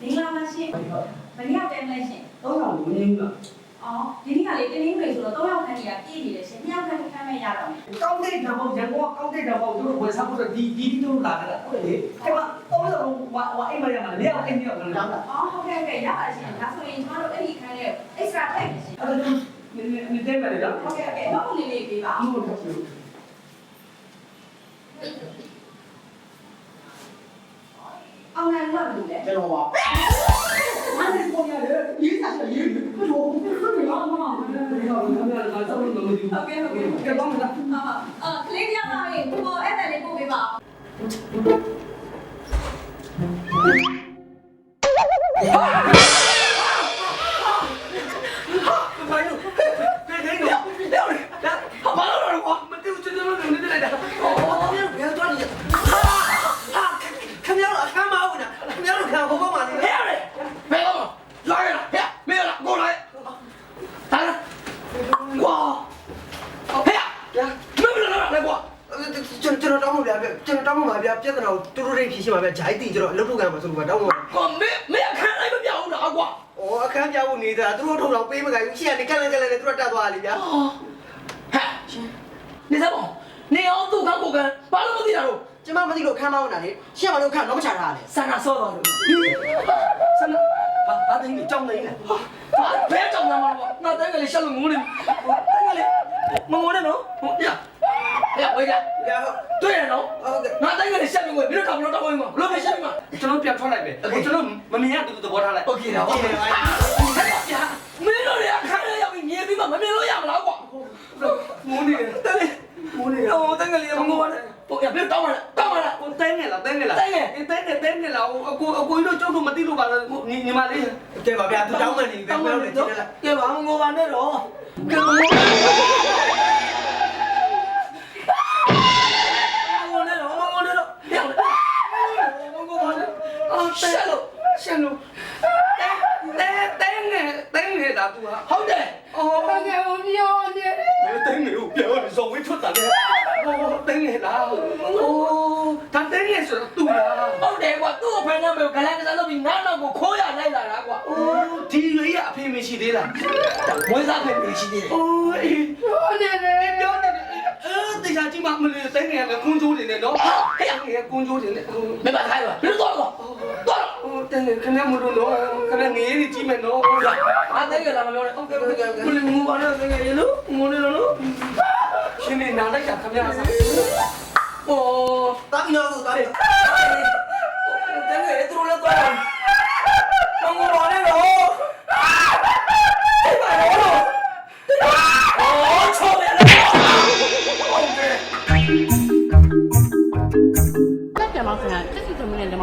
မင်္ဂလာပါရှင်ဘယ်နှစ်ယောက်တဲမလဲရှင်တော့တော့မနေဘူးလားအော်ဒီနေ့ကလေတင်းတင်းတွေဆိုတော့၃ယောက်ခန့်ကြီးကပြည့်နေတယ်ရှင်၂ယောက်ခန့်ခန့်မဲ့ရတော့မယ်ကောင်းတဲ့ဓာတ်ပေါင်းရန်ကုန်ကောင်းတဲ့ဓာတ်ပေါင်းတို့ဝယ်စားဖို့ဒီဒီဒီတို့လာကြတာဟုတ်လေအဲ့မှာတော့တော့ဟိုဟိုအိမ်မရမှာလေအောင်အိမ်ရောက်လာတာအော်ဟုတ်ကဲ့ဟုတ်ကဲ့ရပါတယ်ရှင်ဒါဆိုရင်ကျွန်တော်တို့အဲ့ဒီခန်းလေး extra ထည့်မယ်ရှင်အဲ့ဒါနေနေတယ်မယ်လားဟုတ်ကဲ့ဟုတ်ကဲ့တော့ပုံလေးလေးပေးပါအမှုတော့ရှိအောင်နိုင်လို့လို့လေကျွ န်တော်ပါမနေ့ပေါ်ရတယ်ရေးစားရရေးဘယ်လိုဘယ်လိုလဲမမဘယ်လိုလဲငါစောင့်လို့မလုပ်ဘူးဟုတ်ကဲ့ဟုတ်ကဲ့ဟုတ်ကဲကဲ့တော့မလား တူတူလေးဖြေရှင်းပါဗျာဂျိုင်းတီကျွန်တော်အလုပ်ထုတ်ကံမှာဆိုတော့တောင်းမှာကွာမင်းမင်းအခန်းလိုက်မပြောင်းတာကွာ။အော်အခန်းပြဖို့နေတာသူတို့ထုတ်တော့ပေးမကြဘူး။ရှေ့ကနေကက်လန်ကက်လန်နဲ့သူတို့တက်သွားတယ်ဗျာဟဲ့နေစမ်းနေအောင်သူ့ကကိုကဘာလို့မသိတာတော့။ကျမမသိလို့ခမ်းမအောင်တာလေ။ရှေ့မှာတော့ခမ်းတော့မချထားရတယ်ဆန္ဒဆောတော့လို့ဆန္ဒဘာဘာတင်းကြီးကြောင်းနေလဲဟာဘယ်ကြောင်လာမှာကွာငါတန်းကလေးရှက်လို့ငိုးနေတန်းကလေးမငိုနဲ့နော်ဟိုရ ဟဲ့ဝေးကြ ။ဗျာဟုတ် တွေ့ရနော် ဟုတ်ကဲ့ ငါတန်းကလေးရှက်လို့ငိုပြီးတော့တောင်းလို့တောင်းဝင်မှာဘလို့ပဲရှက်မှာ ကျွန်တော်ပြန်ထွက်လိုက်ပဲကျွန်တော်မမြင်ရတူတူသဘောထားလိုက် โอเคတော့โอเคပါမင်းတို့ရခါရရောက်ပြီးမြင်ပြီးမှမမြင်လို့ရမလားကွာ ငိုနေတယ် တန်းလေး ငိုနေတယ် ဟိုတန်းကလေးမငိုနဲ့ဟိုရပြတောင်းမလားတောင်းမလား ဟိုတင်းနေလားတင်းနေလားတင်းနေတင်းနေလားဟိုအကိုအကိုကြီးတို့ကျုပ်တို့မသိလို့ပါလားညီညီမလေး ။ကဲပါဗျာသူတောင်းမှနေပြီပဲပြောတယ်ကျင်းလိုက် ကဲပါမငိုပါနဲ့တော့ကဲမငို ရှက်လို့ရှက်လို့တဲတဲငယ်တဲငယ်တာ तू ဟာဟုတ်တယ်အော်ငယ်ကိုပြောနေတယ်တဲငယ်ကိုပြောတယ်ဇော်ဝေးထွက်တာလေဟိုတဲငယ်လားဟိုဒါတဲငယ်ဆိုတော့ तू လားဟုတ်တယ်ကွာသူ့အဖေနဲ့မေကိုဂလန်ကစားလုပ်ပြီးနောက်နောက်ကိုခိုးရလိုက်လာတာကွာအိုးဒီလူကြီးကအဖေမရှိသေးလားမွေးစားဖေမရှိသေးတယ်အိုးအေးပြောနေတယ်ပြောနေတယ် 今晚没得等你那工作的那喏，哎呀，那工作的那， မင်းပါထိုင်ပါဘယ်လိုတော့တော့တော့ 哦，等你看那没得喏，看那你的几门喏。 အားသိကြလားမပြောနဲ့ဟုတ်ကဲ့ဟုတ်ကဲ့ဘယ်လိုငိုပါနဲ့တကယ်ရေလို့ငိုနေလို့ 现在拿来讲，看不下啥。 ဟော ။တာပြီးတော့သူတာပြီး တကယ်သူတို့လည်းတော့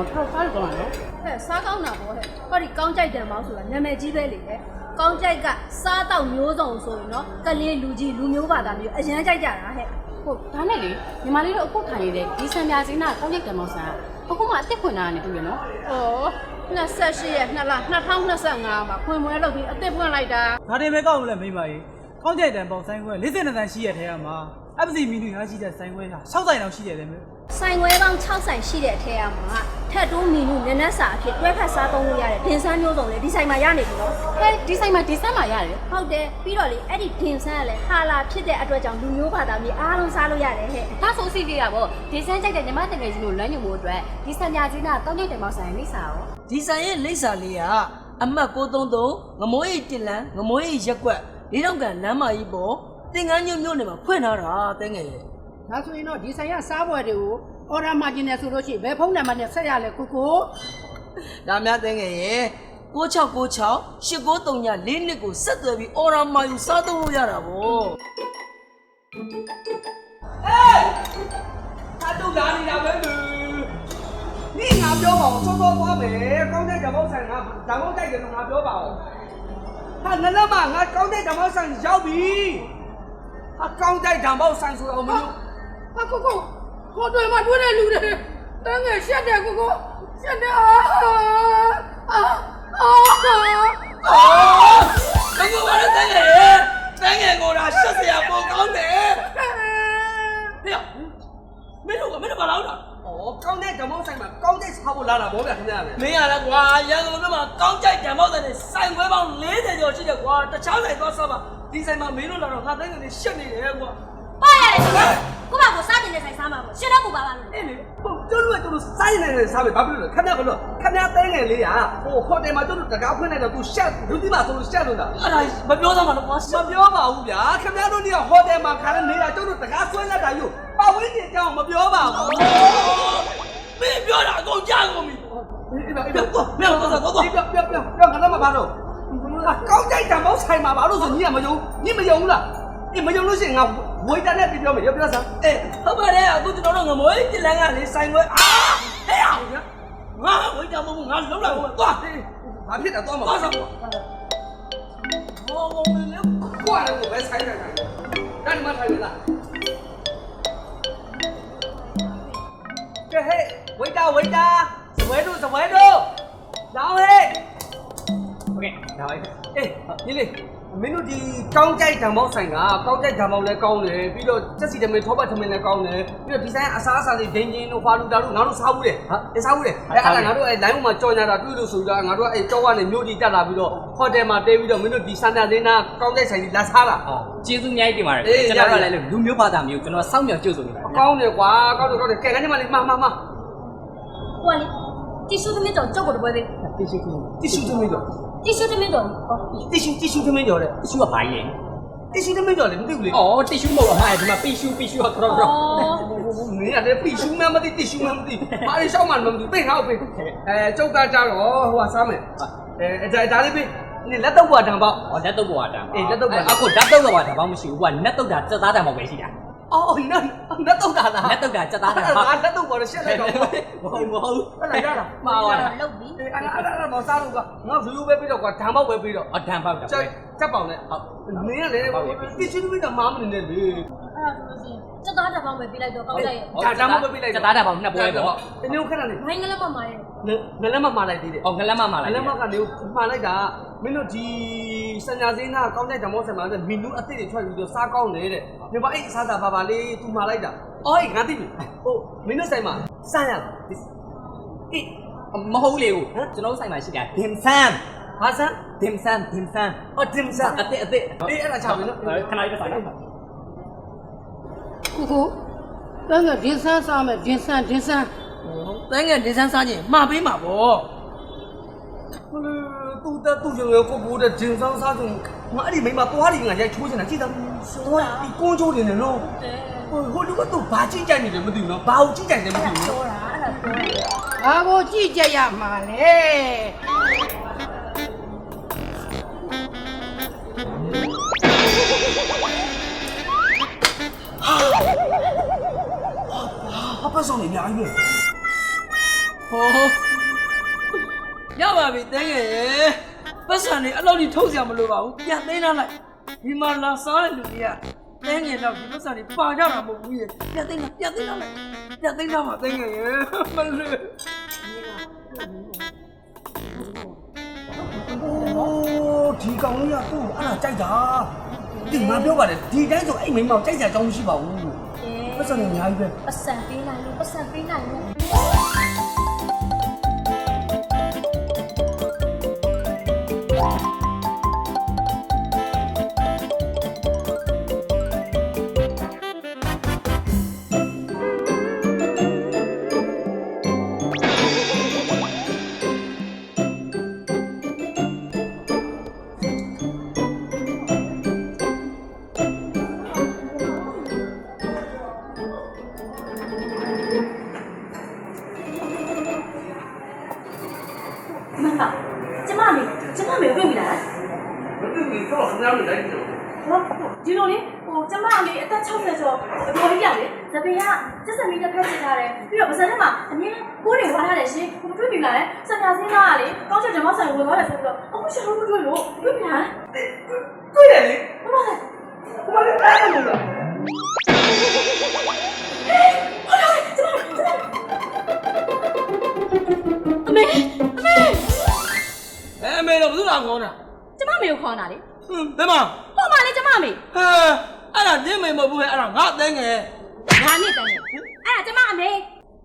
သမီးနဲ့လက်မောင်းတော်တော်စားရကောင်းတာနော်ဟဲ့စားကောင်းတာပေါ့ဟဲ့ဟောဒီကောင်းကြိုက်တယ်မောင်းဆိုတာနာမည်ကြီးပဲလေဟဲ့ကောင်းကြိုက်ကစားတော့မျိုးစုံဆိုရင်နော်ကလေးလူကြီးလူမျိုးပါသားမျိုးအရန်ကြိုက်ကြတာဟဲ့ဟုတ်ဒါနဲ့လေညီမလေးတို့အခုထိုင်နေတဲ့ဒီဆံပြာစင်းနာကောင်းရက်တယ်မောင်းစားအခုမှအစ်စ်ခွင်တာကနေတူရနော်ဩ28ရက်2လ2025မှာခွင်မွဲလုပ်ပြီးအစ်စ်ဖွင့်လိုက်တာဒါတင်ပဲကောက်မလဲမိမကြီးကောင်းကြိုက်တန်ပေါဆိုင်ခွဲ42တန်ရှိရတဲ့ထဲမှာ အပစီမီနူရရှိတဲ့ဆိုင်ခွဲဟာ6ဆိုင်တောင်ရှိတယ်လေမေဆိုင်ခွဲပေါင်း6ဆိုင်ရှိတဲ့အထက်အမှာထက်တိုးမီနူနည်းနည်းစာအဖြစ်တွဲဖက်စားသုံးလို့ရတဲ့ဒင်ဆန်းမျိုးစုံလေဒီဆိုင်မှာရနေပြီနော်ဟဲ့ဒီဆိုင်မှာဒီဆန်းမှာရတယ်ဟုတ်တယ်ပြီးတော့လေအဲ့ဒီဒင်ဆန်းကလည်းဟာလာဖြစ်တဲ့အတွက်ကြောင့်လူမျိုးဘာသာမျိုးအားလုံးစားလို့ရတယ်ဟဲ့ဒါဆိုစီလေးရပေါ့ဒီဆန်းကြိုက်တဲ့ညီမတကယ်ကြီးကိုလမ်းညွှန်ဖို့အတွက်ဒီဆံပြာစင်းနာကောင်းရက်တယ်မောင်းစားရင်လိမ့်စားရောဒီဆိုင်ရဲ့လိပ်စာလေးကအမှတ်633ငမိုးရိပ်တင်လန်းငမိုးရိပ်ရက်ကွက်လေးတော့ကန်လမ်းမကြီးပေါ် သင်္ကန်းညွန့်ညွန့်နေမှာဖွင့်ထားတာတဲငယ်ရဲ့ဒါဆိုရင်တော့ဒီဆိုင်ကစားပွဲတွေကို order မှာကျင်တယ်ဆိုလို့ရှိရင်ဘယ်ဖုန်းနံပါတ်နဲ့ဆက်ရလဲကိုကိုဒါများတဲငယ်ရဲ့9696 8939လေးနှစ်ကိုဆက်သွယ်ပြီး order မှာယူစားသုံးလို့ရတာဗောဟေးသာတူလာနေတာပဲလူนี่งาပြောပါအောင်စောစောသွားမယ်ကောင်းတဲ့ဓမ္မဆိုင်ကဓမ္မတိုက်တယ်လို့ငါပြောပါအောင်ဟာနလမငါကောင်းတဲ့ဓမ္မဆိုင်ရောက်ပြီ ကိုဟိုတွေ့မှတွေ့တဲ့လူတွေတန်းငယ်ရှက်တယ်ကိုကိုရှက်တယ်အာအာအာအော်မငိုပါနဲ့တန်းငယ်တန်းငယ်ကိုဒါရှက်စရာပုံကောင်းတယ်ဟဲ့မင်းတို့ကမင်းတို့ဘာလုပ်တာဩကောင်းတဲ့ဓမ္မဆိုင်မှာကောင်းတဲ့စားဖို့လာတာဗောဗျာခင်ဗျာလေမင်းရလဲကွာရန်ကုန်မြို့မှာကောင်းကြိုက်တံမောက်တဲ့ဆိုင်ခွဲပေါင်း40ကျော်ရှိတယ်ကွာတခြားဆိုင်သွားစားပါဒီဆိုင်မှာမင်းတို့လာတော့ငါတိုင်းကနေရှက်နေတယ်ကွာပါရတယ်ကိုကိုပါကိုစားတင်တဲ့ဆိုင်စားမှာပေါ့ရှင်းတော့ကိုပါပါလို့အေးလေဟိုတို့တို့ကတို့စိုင်းနေနေစားပဲဘာဖြစ်လို့လဲခင်ဗျာဘလို့ခင်ဗျာတဲငယ်လေးကဟိုဟိုတယ်မှာတို့တကားဖွင့်နေတော့သူရှက်လူဒီမှာဆိုလို့ရှက်လို့လားအဲ့ဒါမပြောသားမှာတော့ကွာမပြောပါဘူးဗျာခင်ဗျားတို့နေဟိုတယ်မှာခါရနေတာတို့တို့တကားဆွဲလက်တာယူပတ်ဝန်းကျင်ကြောင်းမပြောပါဘူး မင်းပြောတာအကုန်ကြားကုန်ပြီအေးပါအေးပါတော့မင်းတော့တော့တော့ပြောပြောပြောပြောငါတော့မပါတော့ ကောင်းကြိုက်တံမောက်ဆိုင်မှာဘာလို့ဆိုညီကမယုံညီမယုံဘူးလားအေးမယုံလို့ရှိရင်ငါဝိုက်တာနဲ့ပြပြောမယ်ပြောပြောစမ်းအေးဟုတ်ပါတယ်အခုကျွန်တော်တို့ငမွေးတလန်းကလေဆိုင်ခွဲအာဟဲ့အောင်ငါဝိတ်တမဟုတ်ငါလုံးလိုက်ဦးသွားဘာဖြစ်တာတော့မသွားပါစားဘူးကွာဟောငုံနေလေကွာလည်းပဲဆိုင်နေတာဒါမှမထိုင်ဘူးလားကဲဟဲ့ဝိတ်တာဝိတ်တာစပွဲတို့စပွဲတို့လောင်းဟဲ့ ဟုတ်ကဲ့ဒါပဲအေးညီလေးမင်းတို့ဒီကောင်းကြိုက်ဓမ္မောက်ဆိုင်ကကောင်းကြိုက်ဓမ္မောက်လည်းကောင်းတယ်ပြီးတော့စက်စီဓမ္မေထောပတ်ဓမ္မေလည်းကောင်းတယ်ပြီးတော့ဒီဆိုင်အစားအစာတွေဒိန်ဂျင်တို့ဖာလူတာတို့ငါတို့စားဘူးတယ်ဟာအစားဘူးတယ်အဲ့အဲ့ငါတို့အဲ့ line မှာကြော်ညာတာတွေ့လို့ဆိုပြီးတော့ငါတို့အဲ့ကြောက်ကနေမြို့ကြီးတက်လာပြီးတော့ hotel မှာတဲပြီးတော့မင်းတို့ဒီစန္ဒာလေးနာကောင်းကြိုက်ဆိုင်ကြီးလာစားတာဟုတ်ကျေးဇူးအများကြီးတင်ပါတယ်ကျွန်တော်တို့လည်းလူမျိုးဘာသာမျိုးကျွန်တော်စောင့်မျှော်ကြို့ဆိုနေတာကောင်းတယ်ကွာကောင်းတယ်ကောင်းတယ်ကဲငါညမလေးမမမဟိုကလေတီရှူးသမီးတော့ကြောက်ကိုတပွဲသေးတီရှူးသမီးတီရှူးသမီးတော့ တီရှူသမင်းတော်တီရှူတီရှူသမင်းတော်လေတီရှူကဘာကြီးလဲတီရှူသမင်းတော်လေမသိဘူးလေအော်တီရှူမဟုတ်အမှားရဒီမှာပီရှူပီရှူကခရော့ခရော့မင်းအဲ့ပီရှူမှမသိတီရှူမှမသိဘာလဲရှောက်မှမသိပေးငါ့ကိုပေးအဲကျောက်ကကြတော့ဟိုကစားမယ်အဲဒါဒါလေးပေးนี่လက်တော့ဘွာတံပေါ့ဟောလက်တော့ဘွာတံပေါ့အေးလက်တော့ဘွာအခုဓာတ်တော့ဘွာတံပေါ့မရှိဘူးကွာလက်တော့ဓာတ်သက်သားတံပေါ့ပဲရှိတာ အော်နတ်နတ်တော့တာလားနတ်တုပ်တာစက်သားတံအဲ့ဟာဒါလက်တော့ပေါ်ရှက်လိုက်တော့မဟုတ်မဟုတ်အဲ့ဒါရတာမှားသွားတာလုတ်ပြီအဲ့ဒါအဲ့ဒါတော့စားလို့ကငါဘလူးပဲပြီးတော့ကွာဓာမောက်ပဲပြီးတော့အဒံပေါက်တာချက်ချက်ပေါင်နဲ့မင်းကလည်းတီရှူသမီးကမားမနေနဲ့လေ အဲ့ဒါဆိုလို့ရှိရင်စက်သားတစ်ပေါင်းပဲပြလိုက်တော့ကောင်းလိုက်ရဲ့ဒါဓာမောက်ပဲပြီးလိုက်စက်သားတံပေါ်နှစ်ပွဲပေါ့တနေ့ခဏလေးဘိုင်းကလေးမမာရဲ့ငလည်းမမှားလိုက်သေးတယ်ဟောငလမ်းမမလာအလမကနေမှားလိုက်တာမင်းတို့ဒီစညာစင်းသားကောင်းတဲ့ဓမ္မောဆက်မှာဆိုမီနူအသစ်တွေထွက်ပြီးတော့စားကောင်းတယ်တဲ့ဒီမှာအဲ့အစားသာပါပါလေး तू မှားလိုက်တာအော်ငါသိပြီဟိုမင်းတို့ဆိုင်မှာစမ်းရလားအေးမဟုတ်လေကိုကျွန်တော်ဆိုင်မှာရှိတာဒင်ဆန်ဟာစမ်းဒင်ဆန်ဒင်ဆန်အော်တင်စမ်းအစ်အစ်အေးအဲ့ဒါချပြီနော်ခဏလေးပဲဆိုင်ပါ ကိုကိုတန်းကဒင်းဆန်းစားမယ်ဒင်းဆန်းဒင်းဆန်းတန်းငယ်ဒီဇိုင်းစားခြင်းမှာပေးမှာပေါ့တူတဲ့တူရုံကိုကိုတဲ့ဂျင်ဆောင်စားသူငါအဲ့ဒီမိမသွားရီငါရိုက်ချိုးနေတာကြည့်တာသွားဒီကုန်းချိုးနေတယ်နော်ဟိုဟိုလူကတော့ဘာကြည့်ကြိုက်နေတယ်မသိဘူးနော်ဘာကိုကြည့်ကြိုက်တယ်မသိဘူးနော်ဘာကိုကြည့်ကြရမှာလဲ ဟာပတ်ဆောင်နေအများကြီးပဲဟောရပါပြီတန်းငယ်ရေပတ်စံနေအဲ့လောက်ကြီးထုတ်စရာမလိုပါဘူးပြန်သိမ်းလာလိုက်ဒီမှာလာစားတဲ့လူတွေကတန်းငယ်တော့ဒီပတ်စံတွေပါကြတာမဟုတ်ဘူးရေပြန်သိမ်းလာပြန်သိမ်းလာလိုက်ပြန်သိမ်းလာမှာတန်းငယ်ရေမလို့โอ้ဒီကောင်လေးကသူ့အဲ့ဒါကြိုက်တာ ဒီငါပြောပါတယ်ဒီတိုင်းဆိုအဲ့မိန်းမောင်ကြိုက်စရာအကြောင်းမရှိပါဘူးပတ်စံနေအများကြီးပဲ ပတ်စံပေးနိုင်လို့ပတ်စံပေးနိုင်လို့ မမကျမမေကျမမေတွေ့ပြီလားမသိဘူးတော့ခင်ဗျားတို့လိုက်တယ်ဟောဒီလိုလေဟိုကျမအမေအသက်60ကျော်အတော်ကြီးရတယ်ဇပင်ကစက်စမီတစ်ဖက်ချထားတယ်ပြီးတော့ပါစက်ထဲမှာအမြဲကိုးတွေဝါထားတယ်ရှင်ဟိုတွေ့ပြီလားစံနာစင်းသားကလေကောင်းချက်ဓမ္မဆိုင်ဝင်သွားတယ်ဆိုပြီးတော့အခုရှာလို့မတွေ့လို့တွေ့ပြီလားတွေ့တယ်လေမမလည်းဟိုမှာလည်းတားတယ်လို့လား လာငေါတာကျမမေကိုခေါ်တာလေဟွန်းဘယ်မှာဟောမလေးကျမမေဟဲအဲ့ဒါနင်းမေမဟုတ်ဘူးဟဲ့အဲ့ဒါငါတန်းငယ်ငါနဲ့တန်းနေအဲ့ဒါကျမအမေ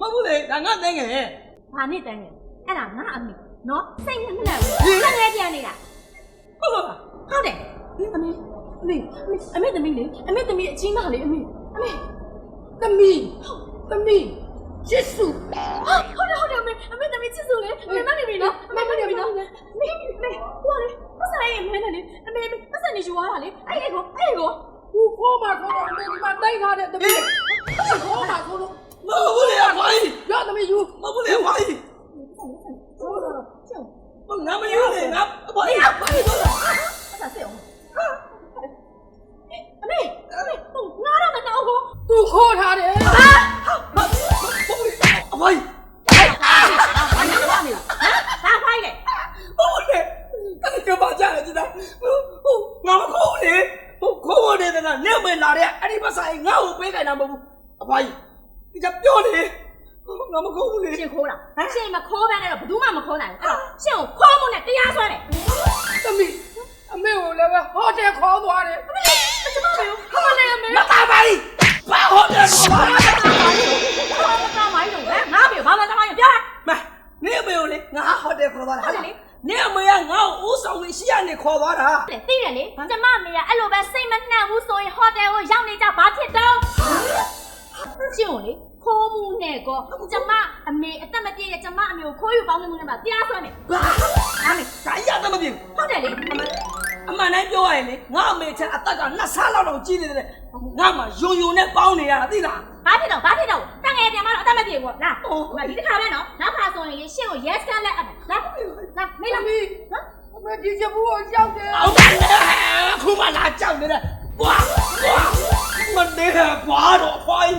မဟုတ်ဘူးလေဒါငါတင်းငယ်ဘာနဲ့တန်းငယ်အဲ့ဒါငါအမေနော်စိတ်နဲ့နဲ့ဘူးငါလည်းပြန်နေတာဟုတ်လားဟုတ်တယ်အမေအမေအမေသမီးလေအမေသမီးအချင်းမလေးအမေအမေသမီးသမီးချစ်စုဟာဟုတ်တယ်ဟုတ်တယ်အမေအမေသမီးချစ်စုလေအမေမနေပြီနော်အမေမနေပြီနော်မေမေဟိုလေပတ်စံရေးအမေနဲ့လေအမေပတ်စံ နေယူသွားတာလေအဲ့ဒီကိုအဲ့ဒီကိုကိုခေါ်မှာခေါ်တော့အမေဒီမှာတိုက်ထားတဲ့သမီးခေါ်မှာခေါ်တော့မဟုတ်ဘူးလေအဖိုင်းရသမီးယူမဟုတ်ဘူးလေအဖိုင်းငါမယူလေငါအဖိုင်းအဖိုင်းတော့လားပတ်စံစစ်အောင်အမေအမေဟိုငါတော့မတော့ဘူးသူခေါ်ထားတယ်အဖိုင်းဘာဖိုင်းလဲ ဟုတ်လေအဲ့ဒီကဘာကြလဲဒီလားဟုတ်ငါမခေါ်လေဟုတ်ခေါ်နေတယ်ကနေမလာတဲ့အဲ့ဒီပတ်ဆိုင်ငါ့ကိုပေးခိုင်းတာမဟုတ်ဘူးအဖိုင်းဒီကပြောနေငါမခေါ်ဘူးလေ ရှင်ခိုးတာရှင်မခိုးဘဲ နဲ့တော့ဘယ်သူမှမခိုးနိုင်ဘူးအဲ့တော့ရှင်ကိုခိုးမှုနဲ့တရားစွဲတယ်သမီးအမေကိုလည်းပဲဟိုတယ်ခေါ်သွားတယ်အမလေးအကျမမေဟမလေးအမေမတာပါဘူးဘာဟောတယ်ဘာဘာမတာမိုင်းလို့ငါမေဘာမတာမိုင်းပြောမနေမေကိုလေငါဟိုတယ်ခေါ်သွားတာဟာလေနေအမေကငါ့ကိုဦးဆောင်နေရှိရနေခေါ်သွားတာလေသိတယ်လေကျမမေကအဲ့လိုပဲစိတ်မနှံ့ဘူးဆိုရင်ဟိုတယ်ကိုရောက်နေကြဘာဖြစ်တော့ရှင်ကိုလေ ခိုးမှုနဲ့ကောကျမအမေအသက်မပြည့်ရဲ့ကျမအမေကိုခိုးယူပေါင်းမှုနဲ့ပါတရားစွဲမယ်ဘာအမေဒါရတော့မပြေဘူးဟုတ်တယ်လေအမှန်တိုင်းပြောရရင်လေငါအမေချက်အသက်ကနှစ်ဆလောက်တော့ကြီးနေတယ်ငါမှယုံယုံနဲ့ပေါင်းနေရတာသိလားဘာဖြစ်တော့ဘာဖြစ်တော့တန်ငယ်ပြန်မတော့အသက်မပြည့်ဘူးလားဒီတစ်ခါပဲနော်နောက်ခါဆိုရင်လေရှင့်ကို yes ကလက်အပ်မယ်လားလာမေးလားသမီးဟမ်အမေဒီချက်ဘူးကိုရောက်တယ်အောင်တယ်ခုမှလာကြောက်နေတယ်ဝါဝါမနေကွာတော့ဖိုင်း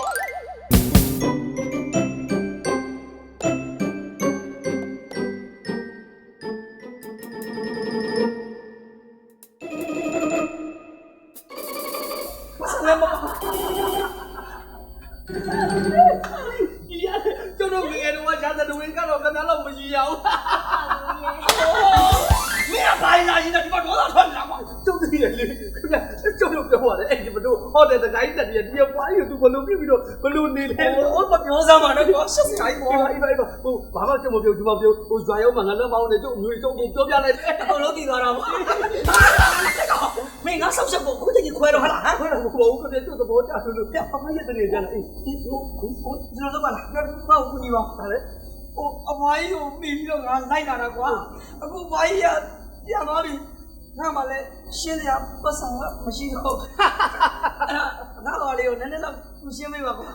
ဟုတ်တယ်တခိုင်းတက်တယ်ဒီပွားရသူဘလို့ပြပြီးတော့ဘလို့နေလဲဟုတ်မပြောစမ်းပါနဲ့ကွာရှက်စတိုင်းပေါ်အိမ်ပါအိမ်ပါဟိုဘာမှချက်မပြောဒီမှာပြောဟိုဇွာရောက်မှငါလက်မောင်းနေကျုပ်မျိုးကျုပ်ကိုပြောပြလိုက်တယ်ဟိုလုံးတည်သွားတာပေါ့မင်းငါဆောက်ချက်ကိုခုတည်းခွဲတော့ဟလားခွဲတော့ဘောဦးကတည်းကသူ့သဘောကျလို့ပြအမရက်တည်းကျလားအေးဟိုဟိုဒီလိုလုပ်ပါလားဘာကိုကူညီပါဒါလေဟိုအမကြီးကိုမိပြီးတော့ငါလိုက်လာတာကွာအခုမကြီးကပြန်သွားပြီ ငါမှလည်းရှင်းစရာပတ်စံကမရှိတော့အဲ့ဒါငါ့ဘာလေးကိုနည်းနည်းတော့ရှင်းပေးပါကွာ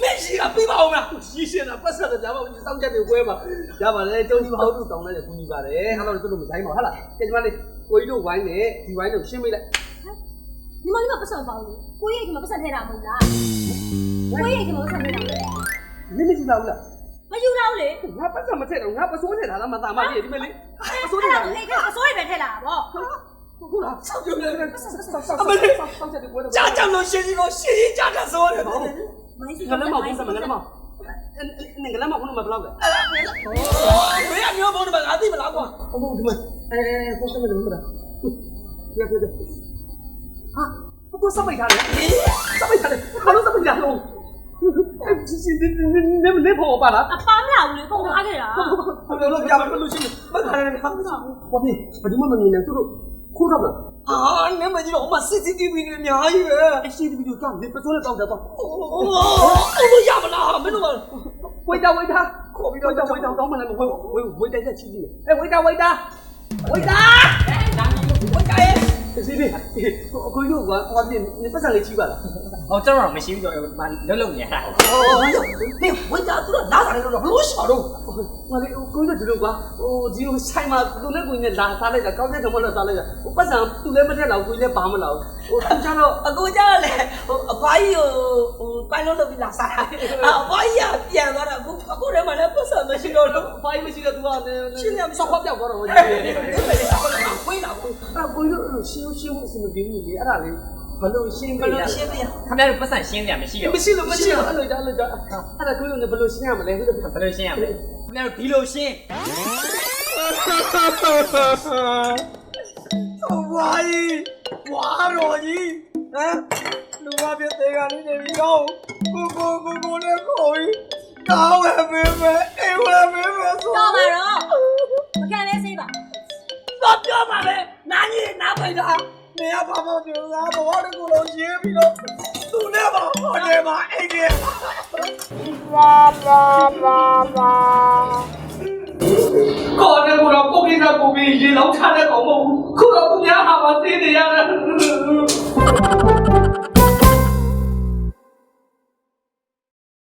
မင်းရှိတာပြပါအောင်မလားရှိရှင်းတာပတ်စံတော့ဒါမှမဟုတ်စောင့်ချက်တွေပွဲပါဒါပါလေတုံးကြီးမဟုတ်ဘူးတောင်းလိုက်လေကူညီပါတယ်အဲ့တော့တို့တို့မတိုင်းပါဟုတ်လားကြည့်ကြပါလေကိုကြီးတို့ဝိုင်းနေဒီဝိုင်းတို့ရှင်းပေးလိုက်ညီမလေးမပတ်စံပါဘူးကိုကြီးကမပတ်စံထဲတာမဟုတ်လားကိုကြီးကမပတ်စံထဲတာမဟုတ်လားမင်းမရှိတာဘူးလား ယူတော့လေငါပတ်စံမထည့်တော့ငါပစိုးထည့်တာလားမသာမပြည့်ဒီမဲ့လေပစိုးထည့်တာလေအစိုးရပဲထည့်လာတာဗောဟုတ်လားဆောက်ကြည့်လေအမလေးဆောက်ကြည့်ဒီကွယ်တော့ကြာကြာလို့ရှင်းကြီးကိုရှင်းကြီးကြာကြာစိုးရတယ်ဗောမိုင်းစီကလည်းမဟုတ်ဘူးစမလည်းမဟုတ်နေကလည်းမဟုတ်ဘူးမဘလောက်လဲဘယ်အမျိုးဘုံတော့ငါသိမလားကွာဟုတ်ဒီမဲ့အဲကိုစမလည်းမဟုတ်တာပြပြပြဟာကိုစပိတ်ထားတယ်စပိတ်ထားတယ်ဘာလို့စပိတ်ထားလို့ နေနေပေါ်ပါလားအဖားမလာဘူးလေပုံထားခဲ့တာဘယ်လိုလုပ်ပြမလို့ရှိမခါရတာဘာဖြစ်ဘာဒီမမနေနဲ့သူတို့ခိုးတော့မလားအာနေမကြီးတော့မစစ်စစ်တီဗီနဲ့အများကြီးပဲအရှိတီဗီကိုကနေပစိုးနဲ့တောင်းတာတော့အိုးလို့ရမလားမင်းတို့ကဝိတ်တာဝိတ်တာခေါ်ပြီးတော့ဝိတ်တာဝိတ်တာတောင်းမလားဝိတ်ဝိတ်တိုက်ချက်ချီးကြီးလေအဲဝိတ်တာဝိတ်တာဝိတ်တာ စီလေးအကိုတို့ကဟိုပြင်ပတ်စံလေးကြီးပါလားဟောကျွန်တော်မရှိဘူးကျွန်တော်လုံးလုံးနေတာဟောနေဝိဇာသူတို့လာစားတယ်လို့ဘလို့ရှာတော့ဟိုလေကိုတို့ဒီလိုကဟိုဒီဟိုဆိုင်မှာသူလည်းကိုင်းနဲ့လာစားလိုက်တာကောင်းတဲ့ဓမ္မလို့စားလိုက်တာဟိုပတ်စံသူလည်းမထက်တော့ကိုင်းလည်းဘာမလာဘူးဟိုသူကျတော့အကိုကျတော့လေဟိုအပွားကြီးဟိုဟိုပိုင်းလုံးလုပ်ပြီးလာစားတာအပွားကြီးကပြန်သွားတာအခုအခုတည်းမှလည်းပတ်စံမရှိတော့လို့အပွားကြီးမရှိတော့သူကရှင်းရမစခွားပြောက်သွားတော့ဟိုဒီ ဝေးလာကိုအဲ့ကိုတို့ရှင်းရှင်းဖို့အဆင်မပြေဘူးလေအဲ့ဒါလေးဘလို့ရှင်းဘပြယ်ရလိုရှင်းပြရခင်ဗျားတို့ပတ်စံရှင်းကြမရှိတော့မရှိလို့မရှိလို့အဲ့လိုကြအဲ့လိုကြအဲ့ဒါကိုတို့ဘလို့ရှင်းရမလဲဟုတ်တယ်ဘယ်လိုရှင်းရမလဲခင်ဗျားတို့ဒီလိုရှင်းဝါကြီးဝါတော်ကြီးဟမ်လူမပြတဲ့ကလေးနေပြီးတော့ကိုကိုကိုကိုနဲ့ခေါ်ပြီးကောင်းဝဲမင်းမဲအိမ်ဝဲမင်းမဲဆိုတော် ပြောပါလေနာကြီးနားပိုက်တာနေရပါပါပြောတာဘဝတကူလုံးရှင်းပြီးတော့သူနဲ့ပါဟောတယ်ပါအိမ်ကြီးကိုနဲ့ကိုတော့ကိုကိစ္စကိုပြီးရေလောင်းချတဲ့ကောင်မဟုတ်ဘူးခုတော့သူများဟာပါသေးနေရတယ်